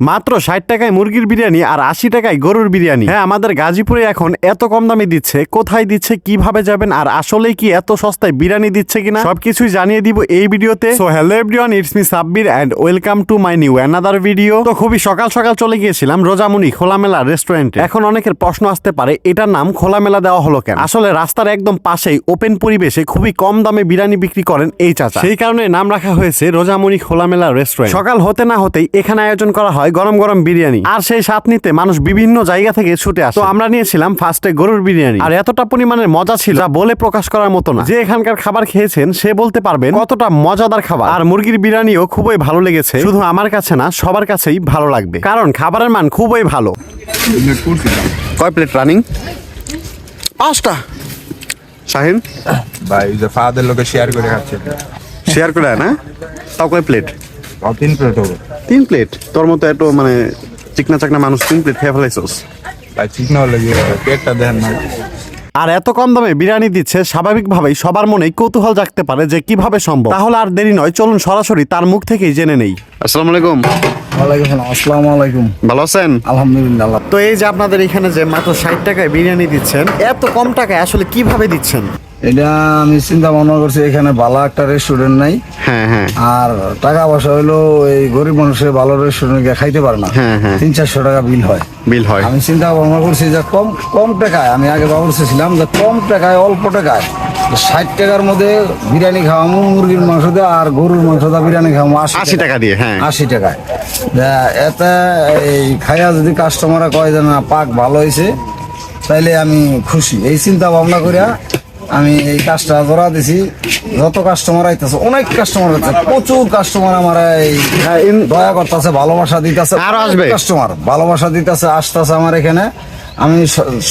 মাত্র ষাট টাকায় মুরগির বিরিয়ানি আর আশি টাকায় গরুর বিরিয়ানি। হ্যাঁ আমাদের গাজীপুরে এখন এত কম দামে দিচ্ছে, কোথায় দিচ্ছে, কীভাবে যাবেন, আর আসলেই কি এত সস্তায় বিরিয়ানি দিচ্ছে কিনা? সবকিছুই জানিয়ে দিব এই ভিডিওতে। So hello everyone it's me Sabbir and welcome to my new another video তো খুবই সকাল সকাল চলে গিয়েছিলাম রোজামুনি খোলামেলা রেস্টুরেন্টে এখন অনেকের প্রশ্ন আসতে পারে, এটার নাম খোলামেলা দেওয়া হলো কেন? আসলে রাস্তার একদম পাশেই ওপেন পরিবেশে খুবই কম দামে বিরিয়ানি বিক্রি করেন এই চাচা। সেই কারণে নাম রাখা হয়েছে রোজামুনি খোলামেলা রেস্টুরেন্ট সকাল হতে না হতেই এখানে আয়োজন করা হয় গরম গরম বিরিয়ানি। আর সেই স্বাদ নিতে মানুষ বিভিন্ন জায়গা থেকে ছুটে আসে। তো আমরা নিয়েছিলাম ফার্স্টে গরুর বিরিয়ানি। আর এতটা পরিমাণের মজা ছিল যা বলে প্রকাশ করার মতো না। যে এখানকার খাবার খেয়েছেন সে বলতে পারবেন কতটা মজাদার খাবার। আর মুরগির বিরিয়ানিও খুবই ভালো লেগেছে। শুধু আমার কাছে না সবার কাছেই ভালো লাগবে। কারণ খাবারের মান খুবই ভালো। কয় প্লেট রানিং পাঁচটা। শাহিন? ভাই ফাদের লোকে শেয়ার করে খাচ্ছে। শেয়ার করে না? তাও কয় প্লেট তিন প্লেট হবে। তিন প্লেট তোর মতো এত মানে চিকনা চাকনা মানুষ তিন প্লেট খেয়ে ফেলাইছোস? ভাই ঠিক না হলে পেটটা দেন না। আর এত কম দামে বিরিয়ানি দিচ্ছে স্বাভাবিকভাবেই সবার মনেই কৌতূহল জাগতে পারে যে কীভাবে সম্ভব। তাহলে আর দেরি নয় চলুন সরাসরি তার মুখ থেকেই জেনে নেই। আসসালামু আলাইকুম। ওয়ালাইকুম আসসালামু আলাইকুম। ভালো আছেন? আলহামদুলিল্লাহ তো এই যে আপনাদের এখানে যে মাত্র ষাট টাকায় বিরিয়ানি দিচ্ছেন এত কম টাকায় আসলে কীভাবে দিচ্ছেন? এটা আমি চিন্তা ভাবনা করছি এখানে ভালো একটা রেস্টুরেন্ট নাই। হ্যাঁ হ্যাঁ। আর টাকা পয়সা হইল এই গরিব মানুষের ভালো রেস্টুরেন্ট গিয়ে খাইতে পারে না। হ্যাঁ, হ্যাঁ। তিন চারশো টাকা বিল হয়। বিল হয়। আমি চিন্তা ভাবনা করছি যে কম কম টাকায় আমি আগে ভাবছিলাম যে কম টাকায় অল্প টাকায় ষাট টাকার মধ্যে বিরিয়ানি খাওয়ামো মুরগির মাংস দিয়ে আর গরুর মাংস দিয়ে বিরিয়ানি খাওয়ামো আশি টাকা দিয়ে হ্যাঁ। আশি টাকায়। এতে এই খাইয়া যদি কাস্টমাররা কয় যে না পাক ভালো হয়েছে তাইলে আমি খুশি। এই চিন্তা ভাবনা করিয়া আমি এই কাজটা ধরা দিছি। যত কাস্টমার আইতেছে অনেক কাস্টমার আছে প্রচুর কাস্টমার আমার এই দয়া করতেছে ভালোবাসা দিতেছে। আর আসবে? কাস্টমার ভালোবাসা দিতেছে আসতেছে আমার এখানে। আমি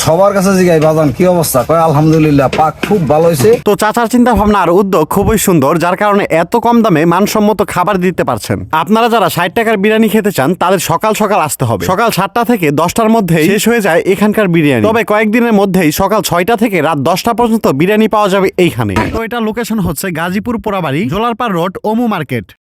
সবার কাছে জিগাই, বাজান, কি অবস্থা? কয়, আলহামদুলিল্লাহ, পাক খুব ভালো হয়েছে তো চাচার চিন্তা ভাবনা আর উদ্যোগ খুবই সুন্দর, যার কারণে এত কম দামে মানসম্মত খাবার দিতে পারছেন। আপনারা যারা ষাট টাকার বিরিয়ানি খেতে চান, তাদের সকাল সকাল আসতে হবে। সকাল সাতটা থেকে দশটার মধ্যে শেষ হয়ে যায় এখানকার বিরিয়ানি। তবে কয়েকদিনের মধ্যেই সকাল ছয়টা থেকে রাত দশটা পর্যন্ত বিরিয়ানি পাওয়া যাবে এইখানে। তো এটা লোকেশন হচ্ছে গাজীপুর পোড়াবাড়ি, জোলারপাড় রোড ওমু মার্কেট।